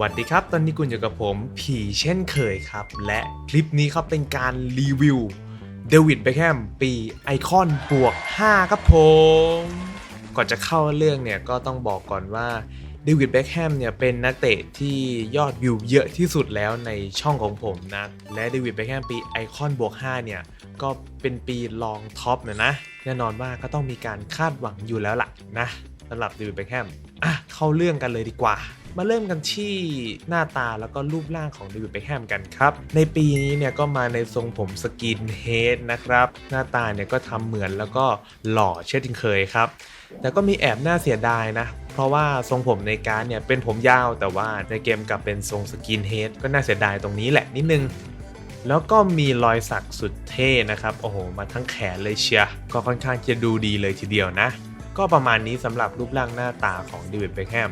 วัสดีครับ ตอนนี้คุณอยู่กับผมผีเช่นเคยครับ และคลิปนี้ครับเป็นการรีวิวเดวิดเบคแฮมปีไอคอนบวก 5 ครับผม ก่อนจะเข้าเรื่องเนี่ยก็ต้องบอกก่อนว่าเดวิดเบคแฮมเนี่ยเป็นนักเตะที่ยอดวิวเยอะที่สุดแล้วในช่องของผมนะ และเดวิดเบคแฮมปีไอคอนบวก 5 เนี่ย ก็เป็นปีรองท็อปนะนะ แน่นอนว่าก็ต้องมีการคาดหวังอยู่แล้วล่ะนะสำหรับเดวิดเบคแฮมอะเข้าเรื่องกันเลยดีกว่า มาเริ่มกันที่หน้าตาแล้วก็รูปร่างของเดวิดเบคแฮมกันครับ ในปีนี้เนี่ยก็มาในทรงผมสกินเฮดนะครับ หน้าตาเนี่ยก็ทำเหมือนแล้วก็หล่อเช่นเคยครับ แต่ก็มีแอบน่าเสียดายนะ เพราะว่าทรงผมในการเนี่ยเป็นผมยาวแต่ว่าในเกมกลับเป็นทรงสกินเฮดก็น่าเสียดายตรงนี้แหละนิดนึงแล้วก็มีรอยสักสุดเท่นะครับ โอ้โห มาทั้งแขนเลยเชียร์ก็ค่อนข้างจะดูดีเลยทีเดียวนะ ก็ประมาณนี้สำหรับรูปร่างหน้าตาของเดวิดเบคแฮม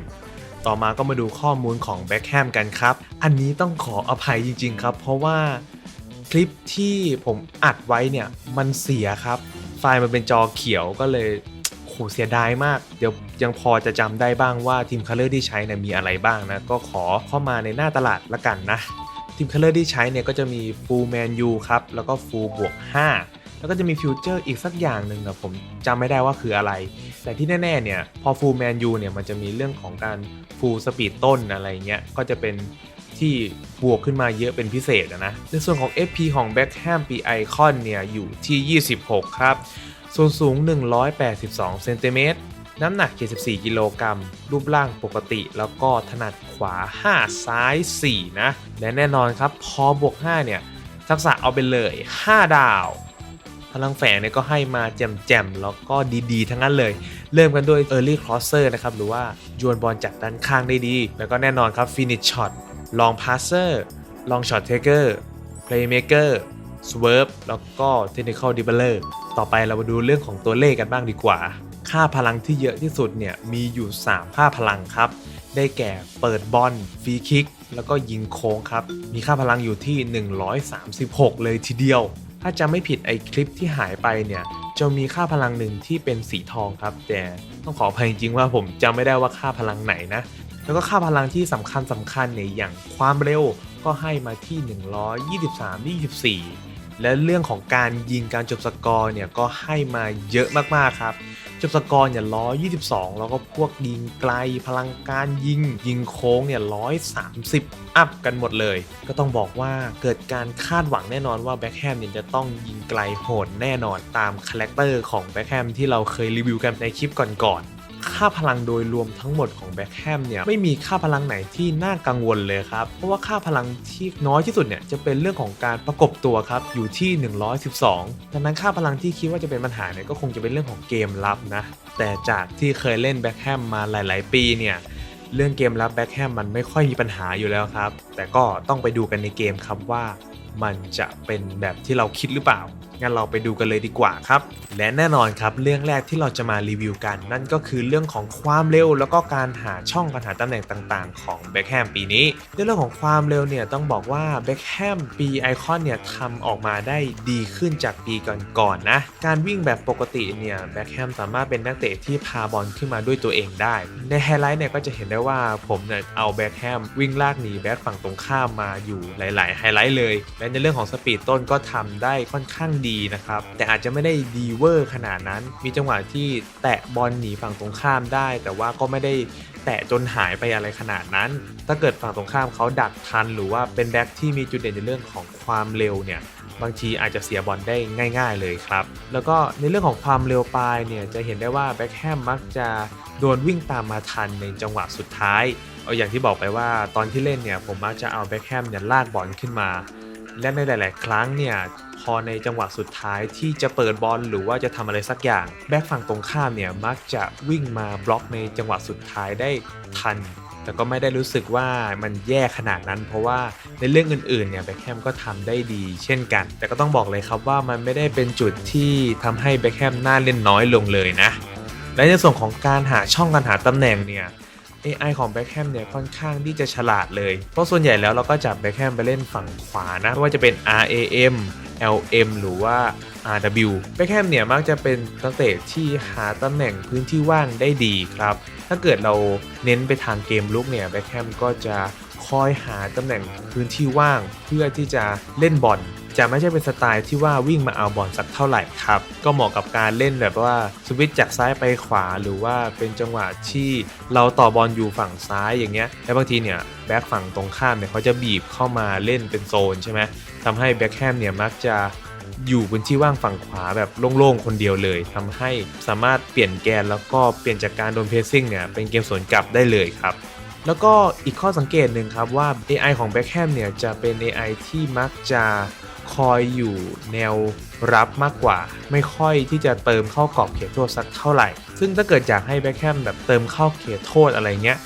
ต่อมาก็มาดูข้อมูลของแบ็คแฮมกันครับ อันนี้ต้องขออภัยจริง ๆ ครับ เพราะว่าคลิปที่ผมอัดไว้เนี่ยมันเสียครับ ไฟล์มันเป็นจอเขียวก็เลยโหเสียดายมาก เดี๋ยวยังพอจะจำได้บ้างว่าทีมคัลเลอร์ที่ใช้เนี่ยมีอะไรบ้างนะ ก็ขอเข้ามาในหน้าตลาดละกันนะทีมคัลเลอร์ที่ใช้เนี่ยก็จะมี Full Man U ครับ แล้วก็ Full บวก5 แล้วก็จะมีฟิวเจอร์อีกสักอย่างหนึ่งนะผมจำไม่ได้ว่าคืออะไร แต่ที่แน่ๆเนี่ยพอ Full Man U เนี่ยมันจะมีเรื่องของการ Full Speed ต้นอะไรเงี้ยก็จะเป็นที่บวกขึ้นมาเยอะเป็นพิเศษนะ ในส่วนของ FP ของ Beckham ปีไอคอนเนี่ยอยู่ที่ 26 ครับ ส่วนสูง 182 เซนติเมตร น้ำหนัก 74 กิโลกรัม รูปร่างปกติ แล้วก็ถนัดขวา 5 ซ้าย 4 นะ และแน่นอนครับ พอบวก 5 เนี่ย ทักษะเอาไปเลย 5 ดาว พลังแฝงเนี่ยก็ให้มาแจ่มๆ แล้วก็ดีๆ ทั้งนั้นเลย เริ่มกันด้วย Early Crosser นะครับ หรือว่าโยนบอลจากด้านข้างได้ดี แล้วก็แน่นอนครับ Finish Shot Long Passer Long Shot Taker Playmaker Swerve แล้วก็ Technical Dribbler ต่อไปเรามาดูเรื่องของตัวเลขกันบ้างดีกว่า ค่าพลังที่เยอะที่สุดเนี่ยมีอยู่ 3 ค่าพลังครับ ได้แก่เปิดบอลฟรีคิกแล้วก็ยิงโค้งครับ มีค่าพลังอยู่ที่ 136 เลยทีเดียว ถ้าจะไม่ผิดไอคลิปที่หายไปเนี่ยจะมีค่าพลังหนึ่งที่เป็นสีทองครับ แต่ต้องขออภัยจริงๆว่าผมจำไม่ได้ว่าค่าพลังไหนนะ แล้วก็ค่าพลังที่สำคัญสำคัญเนี่ยอย่างความเร็วก็ให้มาที่ 123 24 และเรื่องของการยิงการจบสกอร์เนี่ยก็ให้มาเยอะมากๆครับ จบสกอร์เนี่ย122แล้วก็พวกยิงไกลพลังการยิง ยิงโค้งเนี่ย130อัพกันหมดเลย ก็ต้องบอกว่าเกิดการคาดหวังแน่นอนว่าแบ็คแฮมเนี่ยจะต้องยิงไกลโหดแน่นอนตามคาแรคเตอร์ของแบ็คแฮมที่เราเคยรีวิวกันในคลิปก่อนๆ ค่าพลังโดยรวมทั้งหมดของแบ็คแฮมเนี่ยไม่มีค่าพลังไหนที่น่ากังวลเลยครับ เพราะว่าค่าพลังที่น้อยที่สุดเนี่ยจะเป็นเรื่องของการประกบตัวครับอยู่ที่ 112 ดังนั้นค่าพลังที่คิดว่าจะเป็นปัญหาเนี่ยก็คงจะเป็นเรื่องของเกมลับนะ แต่จากที่เคยเล่นแบ็คแฮมมาหลาย ๆ ปีเนี่ยเรื่องเกมลับแบ็คแฮมมันไม่ค่อยมีปัญหาอยู่แล้วครับ แต่ก็ต้องไปดูกันในเกมครับว่ามันจะเป็นแบบที่เราคิดหรือเปล่า งั้นเราไปดูกันเลยดีกว่าครับ และแน่นอนครับเรื่องแรกที่เราจะมารีวิวกัน นั่นก็คือเรื่องของความเร็ว แล้วก็การหาช่องการหาตำแหน่งต่างๆ ของเบคแฮมปีนี้ในเรื่องของความเร็วเนี่ยต้องบอกว่าเบคแฮมปีไอคอนเนี่ยทำออกมาได้ดีขึ้นจากปีก่อนๆนนะการวิ่งแบบปกติเนี่ยเบคแฮมสามารถเป็นนักเตะที่พาบอลขึ้นมาด้วยตัวเองได้ ในไฮไลท์เนี่ยก็จะเห็นได้ว่าผมเนี่ยเอาเบคแฮมวิ่งลากหนีแบ็คฝั่งตรงข้ามมาอยู่หลาย ๆ ไฮไลท์เลย และในเรื่องของสปีดต้นก็ทำได้ค่อนข้างดีนะครับ แต่อาจจะไม่ได้ดีเวอร์ขนาดนั้น มีจังหวะที่แตะบอลหนีฝั่งตรงข้ามได้ แต่ว่าก็ไม่ได้แตะจนหายไปอะไรขนาดนั้น ถ้าเกิดฝั่งตรงข้ามเขาดักทัน หรือว่าเป็นแบ็คที่มีจุดเด่นในเรื่องของความเร็วเนี่ยบางทีอาจจะเสียบอลได้ง่าย ๆ เลยครับ แล้วก็ในเรื่องของความเร็วปลายเนี่ยจะเห็นได้ว่าแบ็คแฮมมักจะโดนวิ่งตามมาทันในจังหวะสุดท้ายเอาอย่างที่บอกไปว่าตอนที่เล่นเนี่ยผมมักจะเอาแบ็คแฮมเนี่ยลากบอลขึ้นมา และในหลาย ๆ ครั้งเนี่ย อในจังหวะสุดท้ายที่จะเปิดบอลหรือว่าจะทำอะไรสักอย่าง แบ็คฝั่งตรงข้ามเนี่ยมักจะวิ่งมาบล็อกในจังหวะสุดท้ายได้ทัน แต่ก็ไม่ได้รู้สึกว่ามันแย่ขนาดนั้น เพราะว่าในเรื่องอื่นๆเนี่ยแบ็คแฮมก็ทำได้ดี เช่นกัน แต่ก็ต้องบอกเลยครับว่ามันไม่ได้เป็นจุดที่ทำให้แบ็คแฮมน่าเล่นน้อยลงเลยนะและในส่วนของการหาช่องการหาตำแหน่งเนี่ย AI ของแบ็คแฮมเนี่ยค่อนข้างที่จะฉลาดเลย เพราะส่วนใหญ่แล้วเราก็จับแบ็คแฮมไปเล่นฝั่งขวานะไม่ว่าจะเป็น RAM LM หรือว่า RW แบ็คแฮมเนี่ยมักจะเป็นนักเตะที่หาตำแหน่งพื้นที่ว่างได้ดีครับ ถ้าเกิดเราเน้นไปทางเกมลุกเนี่ยแบ็คแฮมก็จะคอยหาตำแหน่งพื้นที่ว่างเพื่อที่จะเล่นบอล จะไม่ใช่เป็นสไตล์ที่ว่าวิ่งมาเอาบอลสักเท่าไหร่ครับ ก็เหมาะกับการเล่นแบบว่าสวิตจากซ้ายไปขวาหรือว่าเป็นจังหวะที่เราต่อบอลอยู่ฝั่งซ้ายอย่างเงี้ยแล้วบางทีเนี่ยแบ็คฝั่งตรงข้ามเนี่ยเขาจะบีบเข้ามาเล่นเป็นโซนใช่ไหมทำให้แบ็คแฮมเนี่ยมักจะอยู่บนที่ว่างฝั่งขวาแบบโล่งๆ คนเดียวเลยทำให้สามารถเปลี่ยนแกนแล้วก็เปลี่ยนจากการโดนเพสซิ่งเนี่ยเป็นเกมสวนกลับได้เลยครับ แล้วก็อีกข้อสังเกตหนึ่งครับว่า AI ของ Beckham เนี่ยจะเป็น AI ที่มักจะ คอยอยู่แนวรับมากกว่า ไม่ค่อยที่จะเติมเข้ากรอบเขตโทษสักเท่าไหร่ ซึ่งถ้าเกิดอยากให้ Beckham แบบเติมเข้าเขตโทษอะไรเงี้ย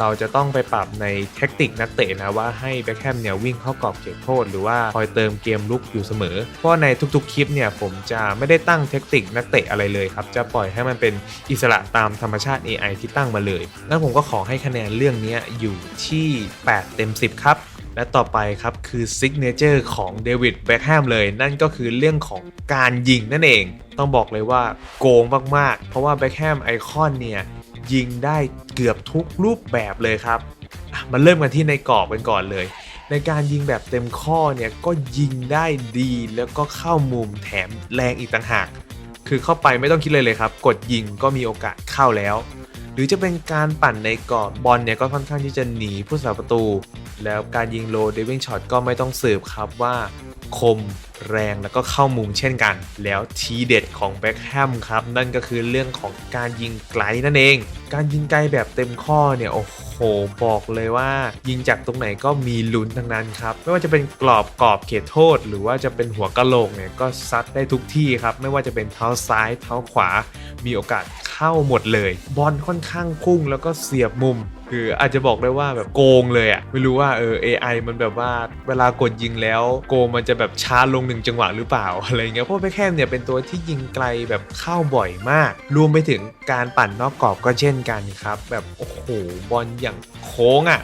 เราจะต้องไปปรับในเทคนิคนักเตะนะว่าให้แบ็คแฮมเนี่ยวิ่งเข้ากรอบเขตโทษ หรือว่าคอยเติมเกมลุกอยู่เสมอ เพราะในทุกๆคลิปเนี่ยผมจะไม่ได้ตั้งเทคนิคนักเตะอะไรเลยครับ จะปล่อยให้มันเป็นอิสระตามธรรมชาติ AI ที่ตั้งมาเลย แล้วผมก็ขอให้คะแนนเรื่องนี้อยู่ที่ 8 เต็ม 10 ครับ และต่อไปครับคือซิกเนเจอร์ของเดวิดแบ็คแฮมเลย นั่นก็คือเรื่องของการยิงนั่นเอง ต้องบอกเลยว่าโกงมากๆ เพราะว่าแบ็คแฮมไอคอนเนี่ยยิงได้เกือบทุกรูปแบบเลยครับมาเริ่มกันที่ในกรอบกันก่อนเลย ในการยิงแบบเต็มข้อเนี่ยก็ยิงได้ดีแล้วก็เข้ามุมแถมแรงอีกต่างหาก คือเข้าไปไม่ต้องคิดเลยเลยครับ กดยิงก็มีโอกาสเข้าแล้ว หรือจะเป็นการปั่นในกรอบบอลเนี่ยก็ค่อนข้างที่จะหนีผู้สาประตู แล้วการยิงโลเดวิงช็อตก็ไม่ต้องสืบครับว่า คมแรงแล้วก็เข้ามุมเช่นกัน แล้วทีเด็ดของแบ็คแฮมครับ นั่นก็คือเรื่องของการยิงไกลนั่นเอง การยิงไกลแบบเต็มข้อเนี่ย โอ้โห บอกเลยว่ายิงจากตรงไหนก็มีลุ้นทั้งนั้นครับ ไม่ว่าจะเป็นกรอบกรอบเขตโทษ หรือว่าจะเป็นหัวกะโหลกเนี่ยก็ซัดได้ทุกที่ครับ ไม่ว่าจะเป็นเท้าซ้ายเท้าขวา มีโอกาสเข้าหมดเลย บอลค่อนข้างพุ่งแล้วก็เสียบมุมคืออาจจะบอกได้ว่าแบบโกงเลยอะไม่รู้ว่าเออ AI มันแบบว่าเวลากดยิงแล้วโกงมันจะแบบช้าลงหนึ่งจังหวะหรือเปล่าอะไรเงี้ยเพราะแบคแฮมเนี่ยเป็นตัวที่ยิงไกลแบบเข้าบ่อยมาก รวมไปถึงการปั่นนอกกรอบก็เช่นกันครับ แบบโอ้โหบอลอย่างโค้งอะ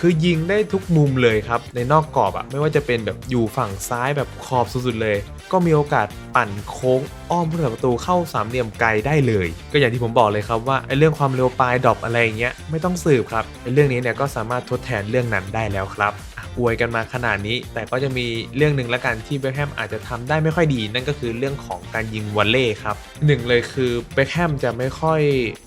คือยิงได้ทุกมุมเลยครับ ในนอกกรอบอะไม่ว่าจะเป็นแบบอยู่ฝั่งซ้ายแบบขอบสุดๆเลย ก็มีโอกาสปั่นโค้งอ้อมผู้รักษาประตูเข้าสามเหลี่ยมไกลได้เลย ก็อย่างที่ผมบอกเลยครับว่าไอ้เรื่องความเร็วปลายดรอปอะไรอย่างเงี้ยไม่ต้องสืบครับไอ้เรื่องนี้เนี่ยก็สามารถทดแทนเรื่องนั้นได้แล้วครับ อวยกันมาขนาดนี้ แต่ก็จะมีเรื่องหนึ่งละกันที่เบคแฮมอาจจะทำได้ไม่ค่อยดี นั่นก็คือเรื่องของการยิงวอลเล่ครับหนึ่งเลยคือเบคแฮมจะไม่ค่อย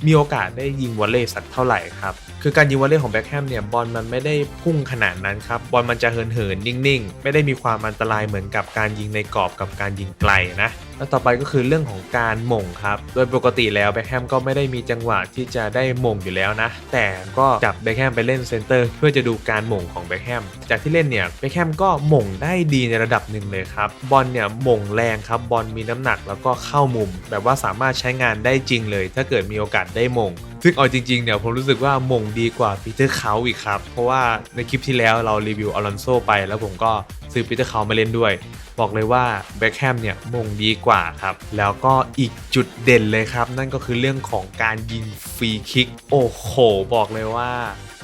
มีโอกาสได้ยิงวอลเล่สักเท่าไหร่ครับคือการยิงวอลเลย์ของแบ็คแฮมเนี่ยบอลมันไม่ได้พุ่งขนาดนั้นครับ บอลมันจะเหินเหินนิ่งๆ ไม่ได้มีความอันตรายเหมือนกับการยิงในกรอบกับการยิงไกลนะแล้วต่อไปก็คือเรื่องของการหม่งครับ โดยปกติแล้วแบ็คแฮมก็ไม่ได้มีจังหวะที่จะได้หม่งอยู่แล้วนะ แต่ก็จับแบ็คแฮมไปเล่นเซนเตอร์เพื่อจะดูการหม่งของแบ็คแฮม จากที่เล่นเนี่ยแบ็คแฮมก็หม่งได้ดีในระดับหนึ่งเลยครับ บอลเนี่ยหม่งแรงครับ บอลมีน้ำหนักแล้วก็เข้ามุม แบบว่าสามารถใช้งานได้จริงเลย ถ้าเกิดมีโอกาสได้หม่ง ซึ่งเอาจริงๆเนี่ยผมรู้สึกว่ามงดีกว่าปีเตอร์เขาอีกครับ เพราะว่าในคลิปที่แล้วเรารีวิวอลอนโซไป แล้วผมก็ซื้อปีเตอร์เขามาเล่นด้วย บอกเลยว่าแบ็คแฮมเนี่ยมงดีกว่าครับ แล้วก็อีกจุดเด่นเลยครับ นั่นก็คือเรื่องของการยิงฟรีคิก โอ้โห บอกเลยว่า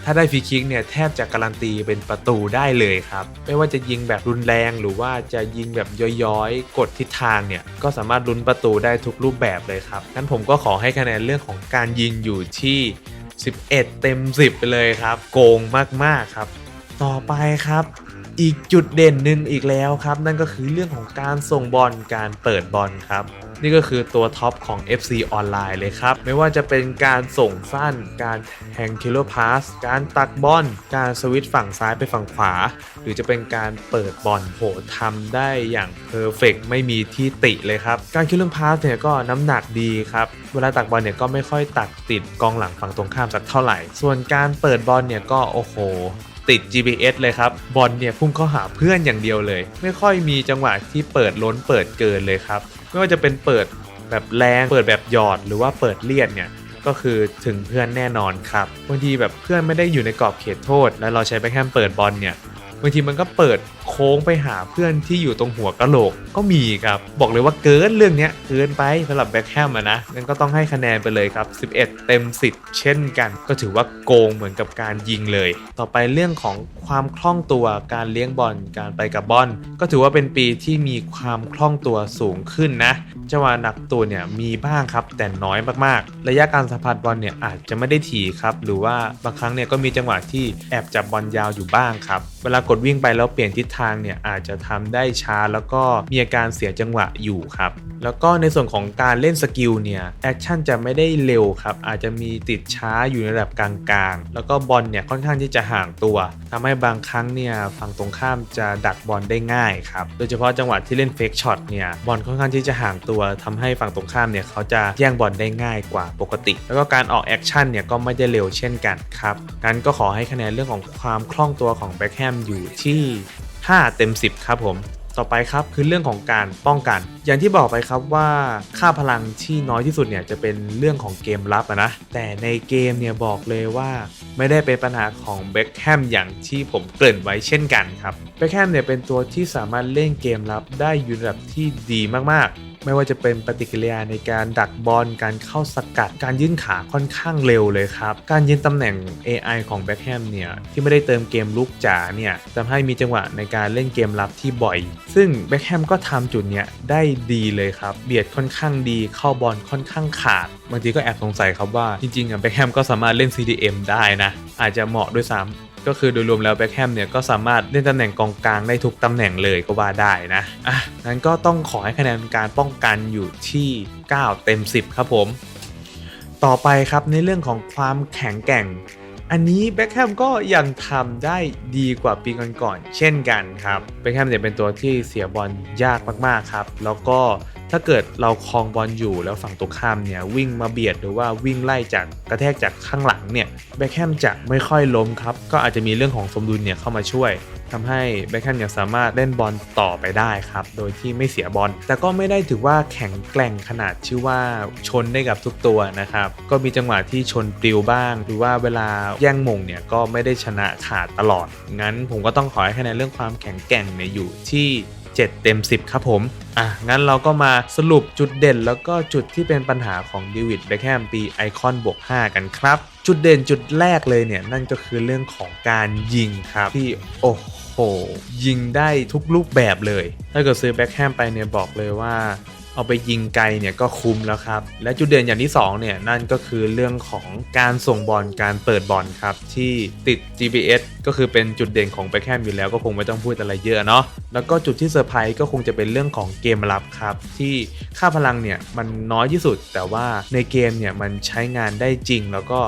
ถ้าได้ฟรีคิกเนี่ยแทบจะการันตีเป็นประตูได้เลยครับ ไม่ว่าจะยิงแบบรุนแรงหรือว่าจะยิงแบบย้อยๆ กดทิศทางเนี่ยก็สามารถลุ้นประตูได้ทุกรูปแบบเลยครับงั้นผมก็ขอให้คะแนนเรื่องของการยิงอยู่ที่ 11 เต็ม 10 ไปเลยครับ โกงมากๆครับ ต่อไปครับอีกจุดเด่นหนึ่งอีกแล้วครับ นั่นก็คือเรื่องของการส่งบอลการเปิดบอลครับ นี่ก็คือตัวท็อปของ FC ออนไลน์เลยครับ ไม่ว่าจะเป็นการส่งสั้น การแทงคิลโลอร์พาส การตักบอล การสวิตช์ฝั่งซ้ายไปฝั่งขวา หรือจะเป็นการเปิดบอลโหทำได้อย่างเพอร์เฟกไม่มีที่ติเลยครับ การคิลโลอร์พาสเนี่ยก็น้ำหนักดีครับ เวลาตักบอลเนี่ยก็ไม่ค่อยตักติดกองหลังฝั่งตรงข้ามสักเท่าไหร่ ส่วนการเปิดบอลเนี่ยก็โอ้โห ติด GPS เลยครับ บอลเนี่ยพุ่งเข้าหาเพื่อนอย่างเดียวเลย ไม่ค่อยมีจังหวะที่เปิดล้นเปิดเกินเลยครับ ไม่ว่าจะเป็นเปิดแบบแรงเปิดแบบหยอดหรือว่าเปิดเลียดเนี่ยก็คือถึงเพื่อนแน่นอนครับบางทีแบบเพื่อนไม่ได้อยู่ในกรอบเขตโทษ แล้วเราใช้แบ็คแฮมเปิดบอลเนี่ยบางทีมันก็เปิดโค้งไปหาเพื่อนที่อยู่ตรงหัวกะโหลกก็มีครับ บอกเลยว่าเกินเรื่องนี้เกินไปสำหรับแบ็คแฮมอะนะงั้นก็ต้องให้คะแนนไปเลยครับ 11 เต็ม 10 เช่นกัน ก็ถือว่าโกงเหมือนกับการยิงเลย ต่อไปเรื่องของความคล่องตัวการเลี้ยงบอลการไปกับบอลก็ถือว่าเป็นปีที่มีความคล่องตัวสูงขึ้นนะจังหวะหนักตัวเนี่ยมีบ้างครับแต่น้อยมากๆ ระยะการสัมผัสบอลเนี่ยอาจจะไม่ได้ถี่ครับหรือว่าบางครั้งเนี่ยก็มีจังหวะที่แอบจับบอลยาวอยู่บ้างครับเวลากดวิ่งไปแล้วเปลี่ยนทิศทางเนี่ยอาจจะทำได้ช้าแล้วก็มีอาการเสียจังหวะอยู่ครับ แล้วก็ในส่วนของการเล่นสกิลเนี่ยแอคชั่นจะไม่ได้เร็วครับอาจจะมีติดช้าอยู่ในระดับกลางๆ แล้วก็บอลเนี่ยค่อนข้างที่จะห่างตัวทำให้บางครั้งเนี่ยฝั่งตรงข้ามจะดักบอลได้ง่ายครับโดยเฉพาะจังหวะที่เล่นเฟกช็อตเนี่ยบอลค่อนข้างที่จะห่างตัวทำให้ฝั่งตรงข้ามเนี่ยเขาจะแย่งบอลได้ง่ายกว่าปกติ แล้วก็การออกแอคชั่นเนี่ยก็ไม่ได้เร็วเช่นกันครับงั้นก็ขอให้คะแนนเรื่องของความคล่องตัวของแบ็คแฮมอยู่ที่ 5 เต็ม 10 ครับผมต่อไปครับคือเรื่องของการป้องกัน อย่างที่บอกไปครับว่าค่าพลังที่น้อยที่สุดเนี่ยจะเป็นเรื่องของเกมรับนะ แต่ในเกมเนี่ยบอกเลยว่าไม่ได้เป็นปัญหาของเบคแฮมอย่างที่ผมเกริ่นไว้เช่นกันครับเบคแฮมเนี่ยเป็นตัวที่สามารถเล่นเกมรับได้อยู่ในระดับที่ดีมากๆ ไม่ว่าจะเป็นปฏิกิริยาในการดักบอลการเข้าสกัด การยื่นขาค่อนข้างเร็วเลยครับ การยืนตำแหน่ง AI ของแบ็คแฮมเนี่ย ที่ไม่ได้เติมเกมลุกจ๋าเนี่ยทำให้มีจังหวะในการเล่นเกมรับที่บ่อย ซึ่งแบ็คแฮมก็ทำจุดเนี้ยได้ดีเลยครับ เบียดค่อนข้างดีเข้าบอลค่อนข้างขาด บางทีก็แอบสงสัยครับว่าจริงๆอะแบ็คแฮมก็สามารถเล่น CDM ได้นะ อาจจะเหมาะด้วยซ้ำ ก็คือโดยรวมแล้วแบ็คแฮมเนี่ยก็สามารถเล่นตำแหน่งกองกลางได้ทุกตำแหน่งเลยก็ว่าได้นะอะงั้นก็ต้องขอให้คะแนนการป้องกันอยู่ที่ 9 เต็ม 10 ครับผม ต่อไปครับในเรื่องของความแข็งแกร่ง อันนี้แบ็คแฮมก็ยังทำได้ดีกว่าปีก่อนๆเช่นกันครับแบ็คแฮมเนี่ยเป็นตัวที่เสียบอลยากมากๆครับ แล้วก็ ถ้าเกิดเราครองบอลอยู่แล้วฝั่งตรงข้ามเนี่ยวิ่งมาเบียดหรือว่าวิ่งไล่จากกระแทกจากข้างหลังเนี่ยแบ็คแฮมจะไม่ค่อยล้มครับ ก็อาจจะมีเรื่องของสมดุลเนี่ยเข้ามาช่วยทำให้แบ็คแฮมยังสามารถเล่นบอลต่อไปได้ครับ โดยที่ไม่เสียบอล แต่ก็ไม่ได้ถือว่าแข็งแกร่งขนาดชื่อว่าชนได้กับทุกตัวนะครับ ก็มีจังหวะที่ชนปลิวบ้าง หรือว่าเวลาแย่งมงเนี่ยก็ไม่ได้ชนะขาดตลอด งั้นผมก็ต้องขอให้คะแนนเรื่องความแข็งแกร่งเนี่ยอยู่ที่ 7 เต็ม 10 ครับผม อะ งั้นเราก็มาสรุปจุดเด่นแล้วก็จุดที่เป็นปัญหาของดิวิดเบคแฮมปีไอคอนบวก5กันครับ จุดเด่นจุดแรกเลยเนี่ย นั่นก็คือเรื่องของการยิงครับ ที่โอ้โหยิงได้ทุกรูปแบบเลย ถ้าเกิดซื้อแบ็คแฮมไปเนี่ยบอกเลยว่า เอาไปยิงไกลเนี่ยก็คุ้มแล้วครับ และจุดเด่นอย่างที่2เนี่ยนั่นก็คือเรื่องของการส่งบอลการเปิดบอลครับ ที่ติด GPS ก็คือเป็นจุดเด่นของแบ็คมอยู่แล้วก็คงไม่ต้องพูดอะไรเยอะเนาะแล้วก็จุดที่เซอร์ไพรส์ก็คงจะเป็นเรื่องของเกมรับครับ ที่ค่าพลังเนี่ยมันน้อยที่สุด แต่ว่าในเกมเนี่ยมันใช้งานได้จริง แล้วก็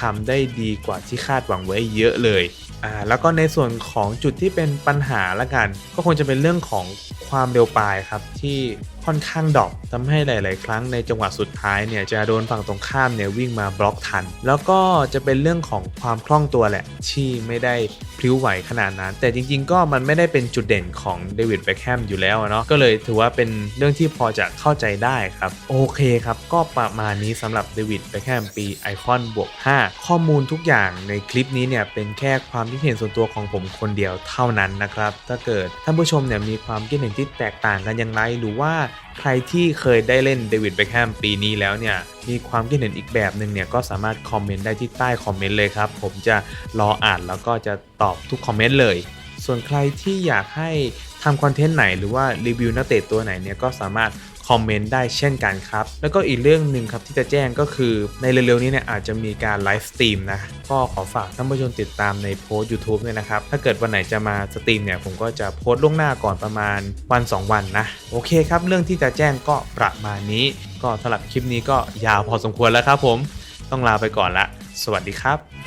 ทำได้ดีกว่าที่คาดหวังไว้เยอะเลยอ่าแล้วก็ในส่วนของจุดที่เป็นปัญหาละกัน ก็คงจะเป็นเรื่องของความเร็วปลายครับที่ ค่อนข้างดอปทำให้หลาย ๆ ครั้งในจังหวะสุดท้ายเนี่ยจะโดนฝั่งตรงข้ามเนี่ยวิ่งมาบล็อกทัน แล้วก็จะเป็นเรื่องของความคล่องตัวแหละที่ไม่ได้พลิ้วไหวขนาดนั้น แต่จริง ๆ ก็มันไม่ได้เป็นจุดเด่นของเดวิดเบคแฮมอยู่แล้วเนาะก็เลยถือว่าเป็นเรื่องที่พอจะเข้าใจได้ครับ โอเคครับ ก็ประมาณนี้สำหรับเดวิดเบคแฮมปีไอคอนบวก5ข้อมูลทุกอย่างในคลิปนี้เนี่ยเป็นแค่ความคิดเห็นส่วนตัวของผมคนเดียวเท่านั้นนะครับถ้าเกิดท่านผู้ชมเนี่ยมีความคิดเห็นที่แตกต่างกันอย่างไรหรือว่าใครที่เคยได้เล่นเดวิดเบคแฮมปีนี้แล้วเนี่ยมีความคิดเห็นอีกแบบหนึ่งเนี่ยก็สามารถคอมเมนต์ได้ที่ใต้คอมเมนต์เลยครับ ผมจะรออ่านแล้วก็จะตอบทุกคอมเมนต์เลย ส่วนใครที่อยากให้ทำคอนเทนต์ไหนหรือว่ารีวิวนักเตะตัวไหนเนี่ยก็สามารถ คอมเมนต์ได้เช่นกันครับ แล้วก็อีกเรื่องหนึ่งครับที่จะแจ้งก็คือในเร็วๆนี้เนี่ยอาจจะมีการไลฟ์สตรีมนะก็ขอฝากท่านผู้ชมติดตามในโพสต์ YouTube ด้วยนะครับ ถ้าเกิดวันไหนจะมาสตรีมเนี่ยผมก็จะโพสต์ล่วงหน้าก่อนประมาณวัน 2 วันนะ โอเคครับ เรื่องที่จะแจ้งก็ประมาณนี้ ก็สำหรับคลิปนี้ก็ยาวพอสมควรแล้วครับผม ต้องลาไปก่อนละ สวัสดีครับ